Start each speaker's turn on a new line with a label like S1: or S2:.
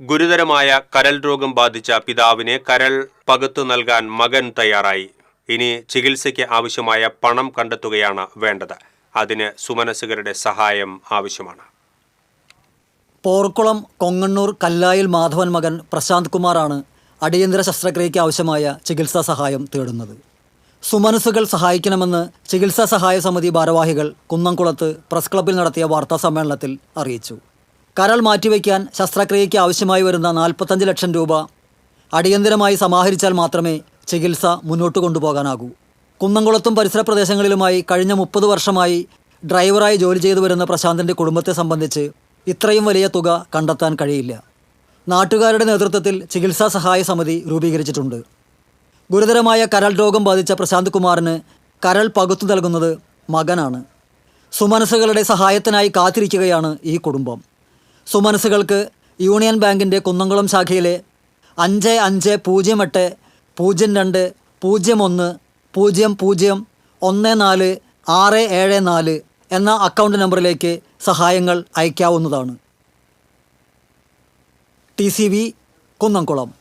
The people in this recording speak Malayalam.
S1: ഗുരുതരമായ കരൽ രോഗം ബാധിച്ച പിതാവിനെ കരൾ പകുത്തു നൽകാൻ മകൻ തയ്യാറായി. ഇനി ചികിത്സയ്ക്ക് ആവശ്യമായ പണം കണ്ടെത്തുകയാണ് വേണ്ടത്. അതിന് സുമനസുകരുടെ സഹായം ആവശ്യമാണ്.
S2: പോർക്കുളം കൊങ്ങണ്ണൂർ കല്ലായിൽ മാധവൻ മകൻ പ്രശാന്ത് കുമാറാണ് അടിയന്തര ശസ്ത്രക്രിയയ്ക്ക് ആവശ്യമായ ചികിത്സാ സഹായം തേടുന്നത്. സുമനസുകൾ സഹായിക്കണമെന്ന് ചികിത്സാ സഹായ സമിതി ഭാരവാഹികൾ കുന്നംകുളത്ത് പ്രസ് ക്ലബ്ബിൽ നടത്തിയ വാർത്താ സമ്മേളനത്തിൽ അറിയിച്ചു. കരൾ മാറ്റിവെക്കാൻ ശസ്ത്രക്രിയയ്ക്ക് ആവശ്യമായി വരുന്ന നാൽപ്പത്തഞ്ച് ലക്ഷം രൂപ അടിയന്തരമായി സമാഹരിച്ചാൽ മാത്രമേ ചികിത്സ മുന്നോട്ട് കൊണ്ടുപോകാനാകൂ. കുന്നംകുളത്തും പരിസര പ്രദേശങ്ങളിലുമായി കഴിഞ്ഞ മുപ്പത് വർഷമായി ഡ്രൈവറായി ജോലി ചെയ്തു വരുന്ന പ്രശാന്തിന്റെ കുടുംബത്തെ സംബന്ധിച്ച് ഇത്രയും വലിയ തുക കണ്ടെത്താൻ കഴിയില്ല. നാട്ടുകാരുടെ നേതൃത്വത്തിൽ ചികിത്സാ സഹായ സമിതി രൂപീകരിച്ചിട്ടുണ്ട്. ഗുരുതരമായ കരൾ രോഗം ബാധിച്ച പ്രശാന്ത് കുമാറിന് കരൾ പകുത്തു നൽകുന്നത് മകനാണ്. സുമനസ്സുകളുടെ സഹായത്തിനായി കാത്തിരിക്കുകയാണ് ഈ കുടുംബം. സുമനസുകൾക്ക് യൂണിയൻ ബാങ്കിന്റെ കുന്നംകുളം ശാഖയിലെ അഞ്ച് അഞ്ച് പൂജ്യം എട്ട് പൂജ്യം രണ്ട് പൂജ്യം ഒന്ന് പൂജ്യം പൂജ്യം ഒന്ന് നാല് ആറ് ഏഴ് നാല് എന്ന അക്കൗണ്ട് നമ്പറിലേക്ക് സഹായങ്ങൾ അയക്കാവുന്നതാണ്. T C V Kunnamkulam.